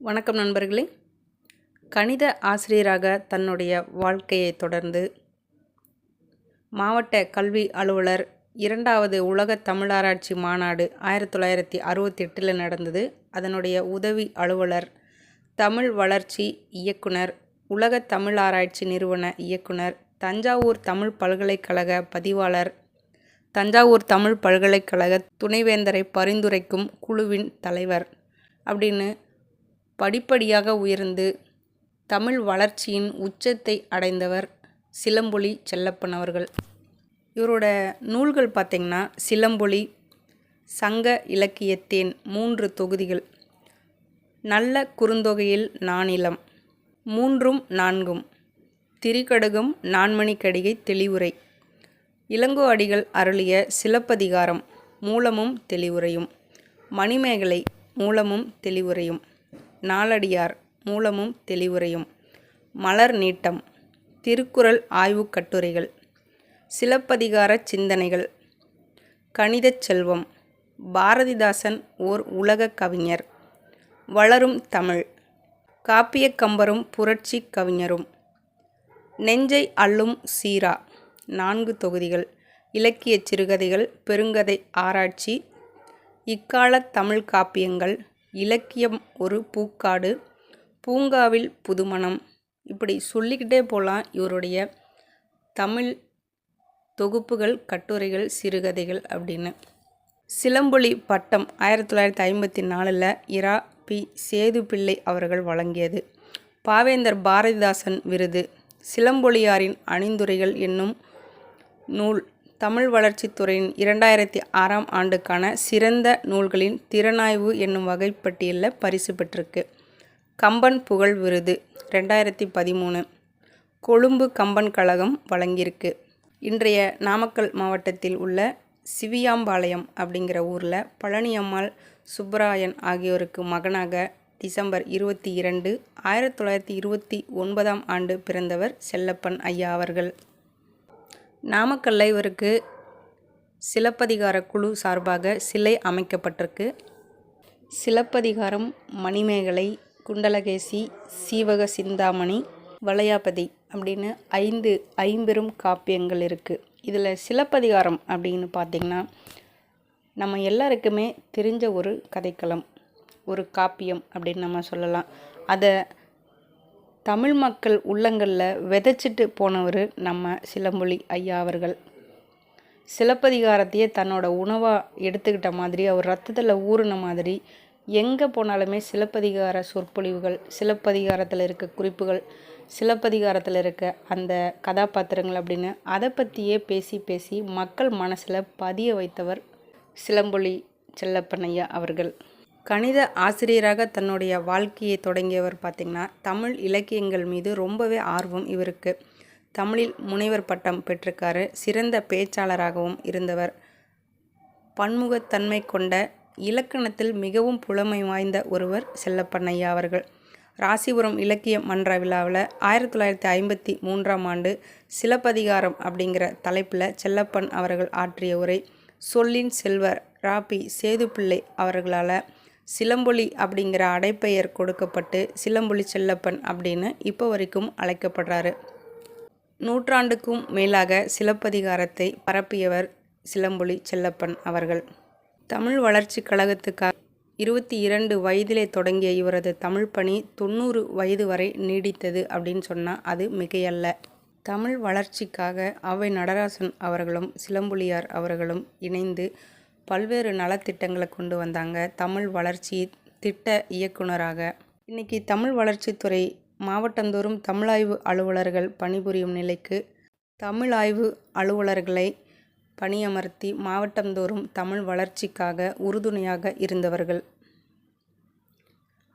வணக்கம் நண்பர்களே. கணித ஆசிரியராக தன்னுடைய வாழ்க்கையை தொடர்ந்து மாவட்ட கல்வி அலுவலர் இரண்டாவது உலக தமிழாராய்ச்சி மாநாடு ஆயிரத்தி தொள்ளாயிரத்தி அறுபத்தி எட்டில் நடந்தது. அதனுடைய உதவி அலுவலர் தமிழ் வளர்ச்சி இயக்குனர் உலக தமிழ் ஆராய்ச்சி நிறுவன இயக்குனர் தஞ்சாவூர் தமிழ் பல்கலைக்கழக பதிவாளர் தஞ்சாவூர் தமிழ் பல்கலைக்கழக துணைவேந்தரை பரிந்துரைக்கும் குழுவின் தலைவர் அப்படின்னு படிப்படியாக உயர்ந்து தமிழ் வளர்ச்சியின் உச்சத்தை அடைந்தவர் சிலம்பொலி செல்லப்பன் அவர்கள். இவரோட நூல்கள் பார்த்திங்கன்னா சிலம்பொலி சங்க இலக்கியத்தேன் மூன்று தொகுதிகள். நல்ல குறுந்தொகையில் நானிலம் மூன்றும் நான்கும் திரிகடுகம் நான்மணிக்கடிகை தெளிவுரை. இளங்கோ அடிகள் அருளிய சிலப்பதிகாரம் மூலமும் தெளிவுரையும். மணிமேகலை மூலமும் தெளிவுரையும். நாலடியார் மூலமும் தெளிவுரையும். மலர் நீட்டம். திருக்குறள் ஆய்வுக் கட்டுரைகள். சிலப்பதிகார சிந்தனைகள். கணிதச் செல்வம். பாரதிதாசன் ஓர் உலக கவிஞர். வளரும் தமிழ். காப்பியக் கம்பரும் புரட்சி கவிஞரும். நெஞ்சை அள்ளும் சீரா. நான்கு தொகுதிகள். இலக்கிய சிறுகதைகள் பெருங்கதை ஆராய்ச்சி. இக்கால தமிழ் காப்பியங்கள். இலக்கியம் ஒரு பூக்காடு. பூங்காவில் புதுமணம். இப்படி சொல்லிக்கிட்டே போகலாம் இவருடைய தமிழ் தொகுப்புகள் கட்டுரைகள் சிறுகதைகள் அப்படின்னு. சிலம்பொலி பட்டம் ஆயிரத்தி தொள்ளாயிரத்தி ஐம்பத்தி நாலில் இரா பி. சேதுப்பிள்ளை அவர்கள் வழங்கியது. பாவேந்தர் பாரதிதாசன் விருது. சிலம்பொலியாரின் அணிந்துரைகள் என்னும் நூல் தமிழ் வளர்ச்சித்துறையின் இரண்டாயிரத்தி ஆறாம் ஆண்டுக்கான சிறந்த நூல்களின் திறனாய்வு என்னும் வகைப்பட்டியலில் பரிசு பெற்றிருக்கு. கம்பன் புகழ் விருது ரெண்டாயிரத்தி பதிமூணு. கொழும்பு கம்பன் கழகம் வழங்கியிருக்கு. இன்றைய நாமக்கல் மாவட்டத்தில் உள்ள சிவியாம்பாளையம் அப்படிங்கிற ஊரில் பழனியம்மாள் சுப்பராயன் ஆகியோருக்கு மகனாக டிசம்பர் இருபத்தி இரண்டு ஆயிரத்தி தொள்ளாயிரத்தி இருபத்தி ஒன்பதாம் ஆண்டு பிறந்தவர் செல்லப்பன் ஐயா அவர்கள். நாமக்கல்ல இவருக்கு சிலப்பதிகார குழு சார்பாக சிலை அமைக்கப்பட்டிருக்கு. சிலப்பதிகாரம் மணிமேகலை குண்டலகேசி சீவக சிந்தாமணி வளையாபதி அப்படின்னு ஐந்து ஐம்பெரும் காப்பியங்கள் இருக்குது இதில் சிலப்பதிகாரம் அப்படின்னு பார்த்திங்கன்னா நம்ம எல்லாருக்குமே தெரிஞ்ச ஒரு கதைக்களம் ஒரு காப்பியம் அப்படின்னு நம்ம சொல்லலாம். அதை தமிழ் மக்கள் உள்ளங்களில் விதைச்சிட்டு போனவர் நம்ம சிலம்பொலி ஐயா அவர்கள். சிலப்பதிகாரத்தையே தன்னோட உணவாக எடுத்துக்கிட்ட மாதிரி அவர் ரத்தத்தில் ஊறின மாதிரி எங்கே போனாலுமே சிலப்பதிகார சொற்பொழிவுகள் சிலப்பதிகாரத்தில் இருக்க குறிப்புகள் சிலப்பதிகாரத்தில் இருக்க அந்த கதாபாத்திரங்கள் அப்படின்னு அதை பற்றியே பேசி பேசி மக்கள் மனசில் பதிய வைத்தவர் சிலம்பொலி செல்லப்பண்ணையா அவர்கள். கணித ஆசிரியராக தன்னுடைய வாழ்க்கையை தொடங்கியவர் பார்த்திங்கன்னா தமிழ் இலக்கியங்கள் மீது ரொம்பவே ஆர்வம் இவருக்கு. தமிழில் முனைவர் பட்டம் பெற்றிருக்காரு. சிறந்த பேச்சாளராகவும் இருந்தவர். பன்முகத்தன்மை கொண்ட இலக்கணத்தில் மிகவும் புலமை வாய்ந்த ஒருவர் செல்லப்பண்ணையா அவர்கள். ராசிபுரம் இலக்கிய மன்ற விழாவில் ஆயிரத்தி தொள்ளாயிரத்தி ஐம்பத்தி மூன்றாம் ஆண்டு சிலப்பதிகாரம் அப்படிங்கிற தலைப்பில் செல்லப்பன் அவர்கள் ஆற்றிய உரை சொல்லின் செல்வர் ராபி சேதுப்பிள்ளை அவர்களால் சிலம்பொலி அப்படிங்கிற அடைப்பெயர் கொடுக்கப்பட்டு சிலம்பொலி செல்லப்பன் அப்படின்னு இப்போ வரைக்கும் அழைக்கப்படுறாரு. நூற்றாண்டுக்கும் மேலாக சிலப்பதிகாரத்தை பரப்பியவர் சிலம்பொலி செல்லப்பன் அவர்கள். தமிழ் வளர்ச்சி கழகத்துக்காக இருபத்தி இரண்டு வயதிலே தொடங்கிய இவரது தமிழ் பணி தொண்ணூறு வயது வரை நீடித்தது அப்படின்னு சொன்னால் அது மிகையல்ல. தமிழ் வளர்ச்சிக்காக அவை நடராசன் அவர்களும் சிலம்புலியார் அவர்களும் இணைந்து பல்வேறு நலத்திட்டங்களை கொண்டு வந்தாங்க. தமிழ் வளர்ச்சி திட்ட இயக்குனராக இன்றைக்கி தமிழ் வளர்ச்சித்துறை மாவட்டந்தோறும் தமிழாய்வு அலுவலர்கள் பணிபுரியும் நிலைக்கு தமிழ் ஆய்வு அலுவலர்களை பணியமர்த்தி மாவட்டந்தோறும் தமிழ் வளர்ச்சிக்காக உறுதுணையாக இருந்தவர்கள்.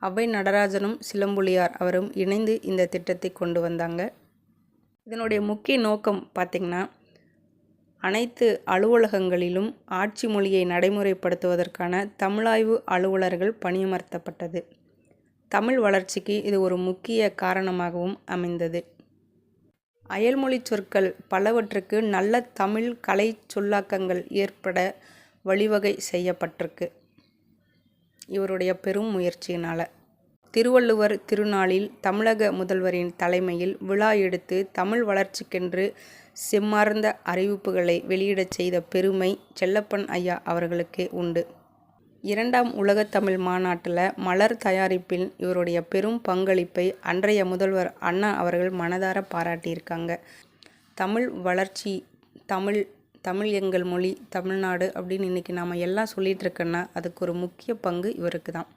அவை நடராஜனும் சிலம்புலியார் அவரும் இணைந்து இந்த திட்டத்தை கொண்டு வந்தாங்க. இதனுடைய முக்கிய நோக்கம் பார்த்திங்கன்னா அனைத்து அலுவலகங்களிலும் ஆட்சி மொழியை நடைமுறைப்படுத்துவதற்கான தமிழாய்வு அலுவலர்கள் பணியமர்த்தப்பட்டது. தமிழ் வளர்ச்சிக்கு இது ஒரு முக்கிய காரணமாகவும் அமைந்தது. அயல்மொழி சொற்கள் பலவற்றுக்கு நல்ல தமிழ் கலை சொல்லாக்கங்கள் ஏற்பட வழிவகை செய்யப்பட்டிருக்கு. இவருடைய பெரும் முயற்சியினால். திருவள்ளுவர் திருநாளில் தமிழக முதல்வரின் தலைமையில் விழா எடுத்து தமிழ் வளர்ச்சிக்கென்று செம்மார்ந்த அறிவிப்புகளை வெளியிடச் செய்த பெருமை செல்லப்பன் ஐயா அவர்களுக்கே உண்டு. இரண்டாம் உலகத்தமிழ் மாநாட்டில் மலர் தயாரிப்பில் இவருடைய பெரும் பங்களிப்பை அன்றைய முதல்வர் அண்ணா அவர்கள் மனதார பாராட்டியிருக்காங்க. தமிழ் வளர்ச்சி தமிழ் தமிழ் எங்கள் மொழி தமிழ்நாடு அப்படின்னு இன்னைக்கு நாம் எல்லாம் சொல்லிகிட்டு இருக்கோன்னா அதுக்கு ஒரு முக்கிய பங்கு இவருக்கு தான்.